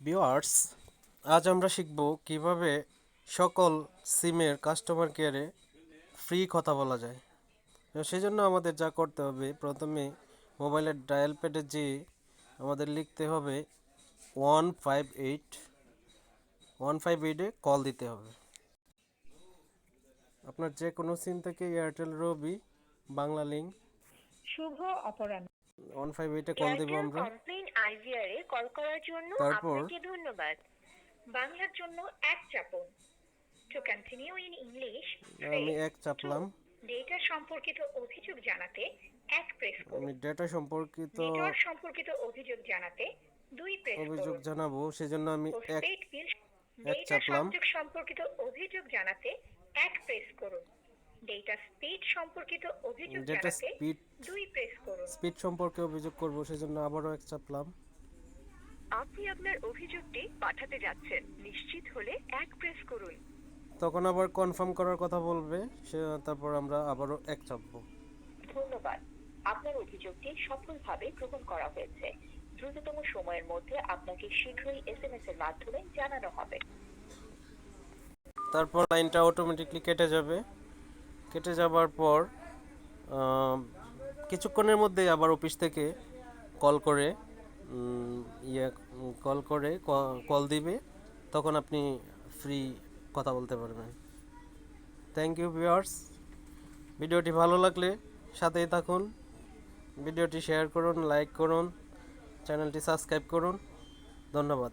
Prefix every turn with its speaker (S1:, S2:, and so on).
S1: Viewers আজ আমরা শিখব কীভাবে সকল সিমের কাস্টমার কেয়ারে ফ্রি কথা বলা যায়। তো সেই জন্য আমাদের যা করতে হবে প্রথমে মোবাইলের ডায়াল প্যাডে যেয়ে আমাদের লিখতে হবে one five eight one five এইটে কল দিতে হবে। আপনার যে কোনো সিম থেকে এয়ারটেল রবি বাংলা লিঙ্ক
S2: শুভ অপরাহ্ন।
S1: ওয়ান ফাইভ এইটে কল দেবো আমরা।
S3: আইভিআর কল করার জন্য
S1: তারপর?
S3: আপনাকে ধন্যবাদ।
S2: বাংলার জন্য এক চাপুন। টু কন্টিনিউ ইন ইংলিশ
S1: আমি এক চাপলাম।
S2: ডেটা সম্পর্কিত অভিযোগ জানাতে এক প্রেস করুন।
S1: আমি ডেটা সম্পর্কিত
S2: নেটওয়ার্ক সম্পর্কিত অভিযোগ জানাতে দুই প্রেস
S1: অভিযোগ
S2: করুন।
S1: জানাব সেজন্য আমি এক এক চাপলাম।
S2: সম্পর্কিত অভিযোগ জানাতে এক প্রেস করুন। ডেটা স্পিড সম্পর্কিত অভিযোগ
S1: ডেটা
S2: জানাতে
S1: স্পিড
S2: দুই প্রেস করুন।
S1: স্পিড সম্পর্কে অভিযোগ করব সেজন্য আবারও এক চাপলাম।
S3: আপনি আপনার অভিযোগটি পাঠাতে যাচ্ছেন নিশ্চিত হলে এক প্রেস করুন।
S1: তখন আবার কনফার্ম করার কথা বলবে সে তারপর আমরা আবারও এক চাপবো।
S3: ধন্যবাদ। আপনার অভিযোগটি সফলভাবে গ্রহণ করা হয়েছে। দ্রুততম সময়ের মধ্যে আপনাকে শীঘ্রই এসএমএস এর মাধ্যমে জানানো হবে।
S1: তারপর লাইনটা অটোমেটিকলি কেটে যাবে। কেটে যাবার পর কিছুক্ষণের মধ্যেই আবার অফিস থেকে কল করে ইয়ে কল করে কল দিবে, তখন আপনি ফ্রি কথা বলতে পারবেন। থ্যাংক ইউ ভিউয়ার্স ভিডিওটি ভালো লাগলে সাথেই থাকুন। ভিডিওটি শেয়ার করুন লাইক করুন চ্যানেলটি সাবস্ক্রাইব করুন। ধন্যবাদ।